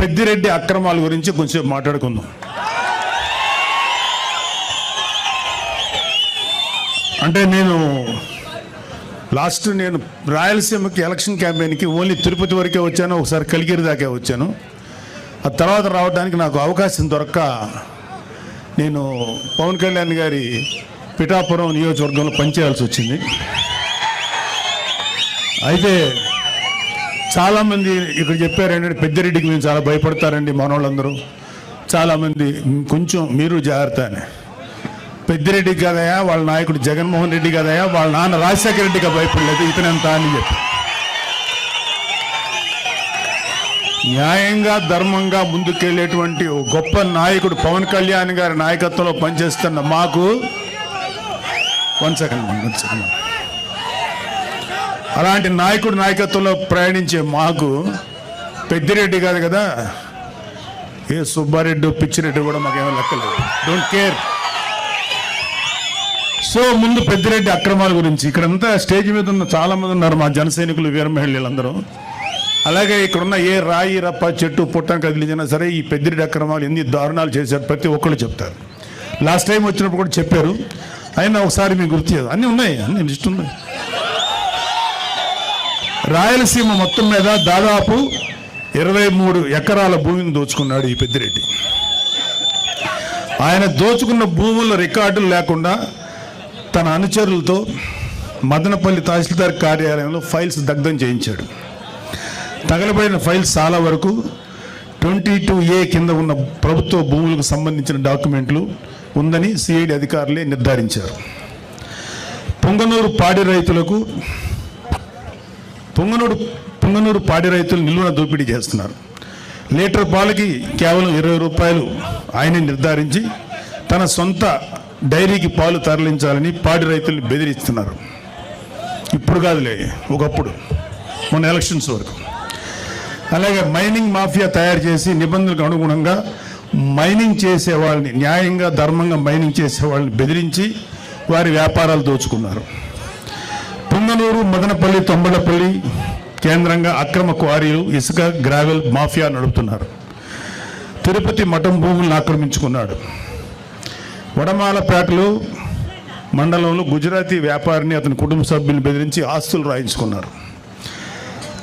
పెద్దిరెడ్డి అక్రమాల గురించి కొంచెం మాట్లాడుకుందాం. అంటే నేను లాస్ట్ నేను రాయలసీమకి ఎలక్షన్ క్యాంపెయిన్కి ఓన్లీ తిరుపతి వరకే వచ్చాను ఒకసారి కలిగిరి దాకే వచ్చాను. ఆ తర్వాత రావడానికి నాకు అవకాశం దొరక్క నేను పవన్ కళ్యాణ్ గారి పిఠాపురం నియోజకవర్గంలో పనిచేయాల్సి వచ్చింది. అయితే చాలామంది ఇక్కడ చెప్పారు ఏంటంటే పెద్దిరెడ్డికి మేము చాలా భయపడతారండి మనోళ్ళందరూ. చాలామంది కొంచెం మీరు జాగ్రత్త అని పెద్దిరెడ్డి కదయా వాళ్ళ నాయకుడు జగన్మోహన్ రెడ్డి కదయా వాళ్ళ నాన్న రాజశేఖర రెడ్డిగా భయపడలేదు ఇతనెంత అని చెప్పి. న్యాయంగా ధర్మంగా ముందుకెళ్ళేటువంటి ఓ గొప్ప నాయకుడు పవన్ కళ్యాణ్ గారి నాయకత్వంలో పనిచేస్తున్న మాకు వన్ సెకండ్ వన్ సెకండ్. అలాంటి నాయకుడు నాయకత్వంలో ప్రయాణించే మాకు పెద్దిరెడ్డి కాదు కదా? ఏ సుబ్బారెడ్డి పిచ్చిరెడ్డి కూడా మాకేమో లెక్కలేదు. డోంట్ కేర్ సో ముందు పెద్దిరెడ్డి అక్రమాల గురించి. ఇక్కడంతా స్టేజ్ మీద ఉన్న చాలామంది ఉన్నారు మా జనసైనికులు వీరమహిళలందరూ అలాగే ఇక్కడున్న ఏ రాయి రప్ప చెట్టు పుట్టం కదిలించినా సరే ఈ పెద్దిరెడ్డి అక్రమాలు ఎన్ని దారుణాలు చేశారు ప్రతి ఒక్కళ్ళు చెప్తారు. లాస్ట్ టైం వచ్చినప్పుడు కూడా చెప్పారు. అయినా ఒకసారి మీకు గుర్తు చేయదు అన్నీ ఉన్నాయి. అన్ని లిస్ట్ ఉన్నాయి. రాయలసీమ మొత్తం మీద దాదాపు ఇరవై మూడు ఎకరాల భూమిని దోచుకున్నాడు ఈ పెద్దిరెడ్డి. ఆయన దోచుకున్న భూముల రికార్డులు లేకుండా తన అనుచరులతో మదనపల్లి తహసీల్దార్ కార్యాలయంలో ఫైల్స్ దగ్ధం చేయించాడు. తగలబడిన ఫైల్స్ చాలా వరకు ట్వంటీ టూ ఏ కింద ఉన్న ప్రభుత్వ భూములకు సంబంధించిన డాక్యుమెంట్లు ఉందని సిఐడి అధికారులే నిర్ధారించారు. పొంగనూరు పాడి రైతులకు పొంగనూరు పొంగనూరు పాడి రైతులు నిల్వన దోపిడీ చేస్తున్నారు. లీటర్ పాలకి కేవలం ఇరవై రూపాయలు ఆయనే నిర్ధారించి తన సొంత డైరీకి పాలు తరలించాలని పాడి రైతులు బెదిరిస్తున్నారు. ఇప్పుడు కాదులే ఒకప్పుడు మొన్న ఎలక్షన్స్ వరకు. అలాగే మైనింగ్ మాఫియా తయారు చేసి నిబంధనలకు అనుగుణంగా మైనింగ్ చేసే వాళ్ళని న్యాయంగా ధర్మంగా మైనింగ్ చేసే వాళ్ళని బెదిరించి వారి వ్యాపారాలు దోచుకున్నారు. పుంగనూరు మదనపల్లి తొంబలపల్లి కేంద్రంగా అక్రమ క్వారీలు ఇసుక గ్రావెల్ మాఫియా నడుపుతున్నారు. తిరుపతి మఠం భూములను ఆక్రమించుకున్నాడు. వడమాలపేటలో మండలంలో గుజరాతీ వ్యాపారిని అతని కుటుంబ సభ్యులను బెదిరించి ఆస్తులు రాయించుకున్నారు.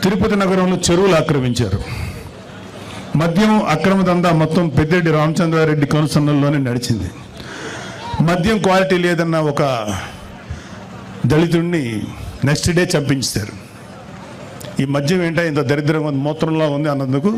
తిరుపతి నగరంలో చెరువులు ఆక్రమించారు. మద్యం అక్రమ దందా మొత్తం పెద్దిరెడ్డి రామచంద్రారెడ్డి కనుసన్నల్లోనే నడిచింది. మద్యం క్వాలిటీ లేదన్న ఒక దళితుడిని నెక్స్ట్ డే చంపించారు ఈ మద్యం ఏంటో ఇంత దరిద్రంగా ఉంది మూత్రంలో ఉంది అన్నందుకు